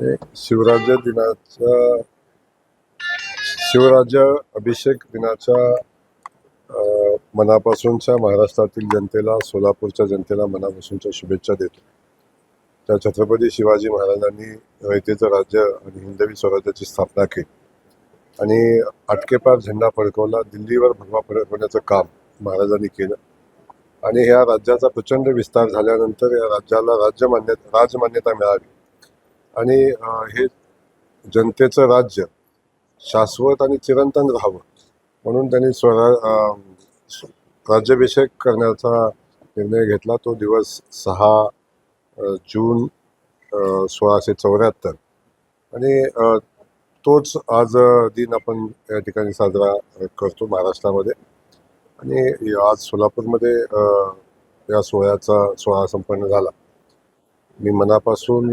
हे शिवराज्य दिनाच्या शिवराज्य अभिषेक दिनाच्या मनापासूनच्या महाराष्ट्रातील जनतेला सोलापूरच्या जनतेला मनापासूनच्या शुभेच्छा देतो. त्या छत्रपती शिवाजी महाराजांनी रयतेचं राज्य आणि हिंदवी स्वराज्याची स्थापना केली. आणि आटकेपार झेंडा फडकवला दिल्लीवर भगवा फडकवण्याचं काम महाराजांनी केलं. आणि ह्या राज्याचा प्रचंड विस्तार झाल्यानंतर या राज्याला राज्य राजमान्यता मिळावी आणि हे जनतेचं राज्य शाश्वत आणि चिरंतन राहावं म्हणून त्यांनी स्वरा राज्याभिषेक करण्याचा निर्णय घेतला. तो दिवस सहा जून सोळाशे चौऱ्याहत्तर. आणि तोच आज दिन आपण या ठिकाणी साजरा करतो महाराष्ट्रामध्ये. आणि आज सोलापूरमध्ये या सोहळ्याचा सोहळा संपन्न झाला. मी मनापासून